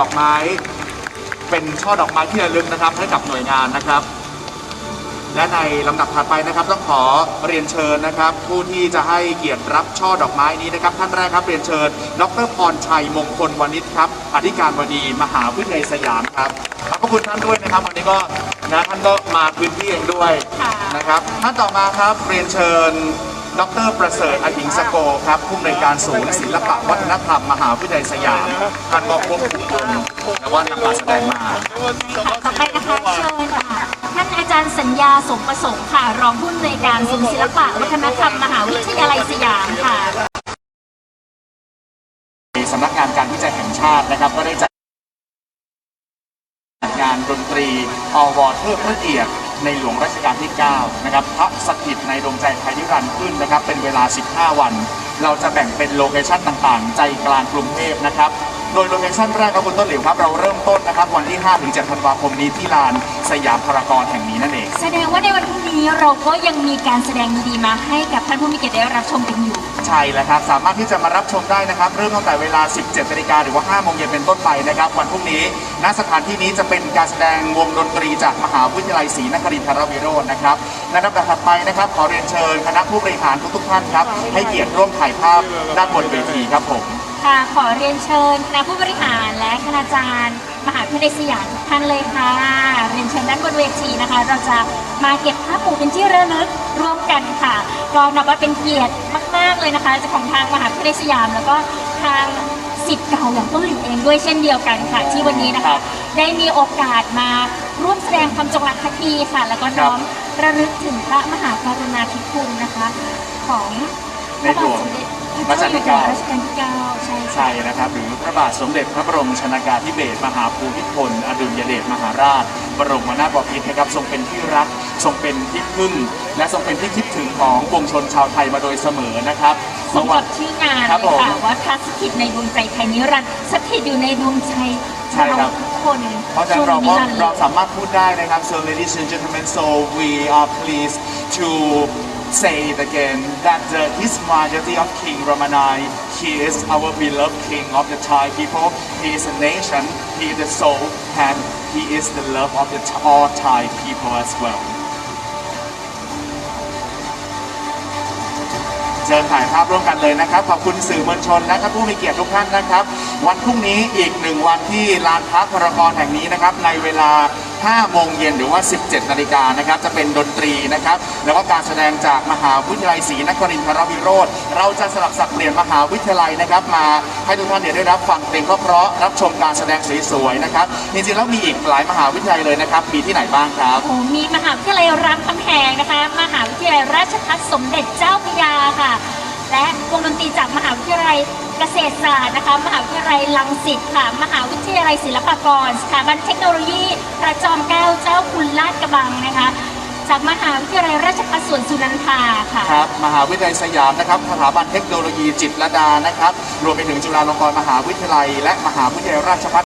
ดอกไม้ เป็นช่อดอกไม้ที่ระลึกนะครับให้กับหน่วยงานนะครับ และในลำดับถัดไปนะครับ ต้องขอเรียนเชิญนะครับ ผู้ที่จะให้เกียรติรับช่อดอกไม้นี้นะครับ ท่านแรกครับเรียนเชิญ ดรพรชัยมงคลวณิชครับอธิการบดีมหาวิทยาลัยสยามครับขอบพระคุณท่านด้วยนะครับ วันนี้ก็นะท่านก็มาพื้นที่เองด้วยค่ะนะครับท่านต่อมาครับเรียนเชิญ ดรประเสริฐอหิงสโกครับผู้อำนวยการศูนย์ศิลปะวัฒนธรรมมหาวิทยาลัยสยามท่านก็ควบคุมวงและว่านำมาแสดงมาค่ะต่อไปนะคะเชิญค่ะท่านอาจารย์สัญญาสมประสงค์ค่ะรองผู้อำนวยการศูนย์ศิลปะวัฒนธรรมมหาวิทยาลัยสยามค่ะสำนักงานการวิจัยแห่งชาตินะครับ ก็ได้จัดงานดนตรีอวอเทิดพระเกียรติ ในหลวงรัชกาลที่9นะครับพระสถิตในดวงใจไทยนิรันดร์ขึ้นนะครับ เป็นเวลา 15 วัน เราจะแบ่งเป็นโลเคชั่นต่างๆ ใจกลางกรุงเทพนะครับโดยโลเคชั่นแรกครับคุณต้นหลิวครับ เราเริ่มต้นนะครับ วันที่5ถึง7ธันวาคมนี้ที่ลานสยามพารากอนแห่งนี้นั่นเอง แสดงว่าในวันพรุ่งนี้เราก็ยังมีการแสดงดีๆมาให้กับท่านผู้มีเกียรติได้รับชมกันอยู่ ช่แล้วครับ สามารถที่จะมารับชมได้นะครับ เริ่มตั้งแต่เวลา 17นาฬิกาหรือว่า 5 โมงเย็นเป็นต้นไปนะครับ วันพรุ่งนี้ณสถานที่นี้จะเป็นการแสดงวงดนตรีจากมหาวิทยาลัยศรีนครินทรวิโรจน์นะครับและลำดับถัดไปนะครับ ขอเรียนเชิญคณะผู้บริหารทุกๆท่านครับ ให้เกียรติร่วมถ่ายภาพด้านบนเวทีครับผม ค่ะ ขอเรียนเชิญคณะผู้บริหารและคณาจารย์ มหาวิทยาลัยสยามทุกท่านเลยค่ะ เรียนเชิญด้านบนเวทีนะคะ เราจะมาเก็บภาพหมู่เป็นที่ระลึกร่วมกันค่ะ ก็นับว่าเป็นเกียรติมากๆเลยนะคะจากของทางมหาวิทยาลัยสยาม แล้วก็ทางสิทธิ์เก่าอย่างต้นหลิวเองด้วยเช่นเดียวกันค่ะ ที่วันนี้นะครัคะ บได้มีโอกาสมาร่วมแสดงความจงรักภักดีค่ะ แล้วก็น้อมระลึกถึงพระมหากรุณาธิคุณนะคะ ของพระบาทสมเด็จพ ระเจ้าอยู่หัวรัชกาลที่เก้าใช่ค่ะใช่นะครับหรือพระบาทสมเด็จพระบรมชนากาธิเบศรมหาภูมิพลอดุลยเดชมหาราช บรมนาถบพิตรนะครับทรงเป็นที่รักทรงเป็นที่พึ่ง และทรงเป็นที่คิดถึงของปวงชนชาวไทยมาโดยเสมอนะครับสมกับชื่องานครับเลยค่ะผมว่าพระสถิตในดวงใจไทยนิรันดร์สถิตอยู่ในดวงใจใช่ครับเราทุกคนเพราะฉะนั้นเรานิก็รันดร์เราสามารถพูดได้นะครับ so ladies and gentlemen so we are pleased to say it again that the His Majesty of King Ramanai he is our beloved king of the Thai people he is a nation he is the soul and he is the love of the all Thai people as well เชิญถ่ายภาพร่วมกันเลยนะครับ ขอบคุณสื่อมวลชนและท่านผู้มีเกียรติทุกท่านนะครับ วันพรุ่งนี้อีกหนึ่งวันที่ลานพักพารากอนแห่งนี้นะครับในเวลา 5 โมงเย็นหรือว่า 17 นาฬิกานะครับจะเป็นดนตรีนะครับแล้วก็การแสดงจากมหาวิทยาลัยศรีนครินทรวิโรธเราจะสลับสับเปลี่ยนมหาวิทยาลัยนะครับมาให้ทุกท่านเนี่ยได้รับฟังเพลงเพราะๆรับชมการแสดงสวยๆนะครับจริงๆแล้วมีอีกหลายมหาวิทยาลัยเลยนะครับมีที่ไหนบ้างครับ โอ้มีมหาวิทยาลัยรามคำแหงนะคะ มหาวิทยาลัยราชภัฏสมเด็จเจ้าพระยาค่ะ และวงดนตรีจากมหาวิทยาลัยเกษตรศาสตร์นะคะมหาวิทยาลัยลังสิตค่ะมหาวิทยาลัยศิลปากรสถาบันเทคโนโลยีพระจอมเกล้าเจ้าคุณลาดกระบังนะคะ จากมหาวิทยาลัยราชภัฏสวนสุนันทาค่ะ ครับมหาวิทยาลัยสยามนะครับสถาบันเทคโนโลยีจิตรลดานะครับรวมไปถึงจุฬาลงกรณ์มหาวิทยาลัย และมหาวิทยาลัยราชภัฏ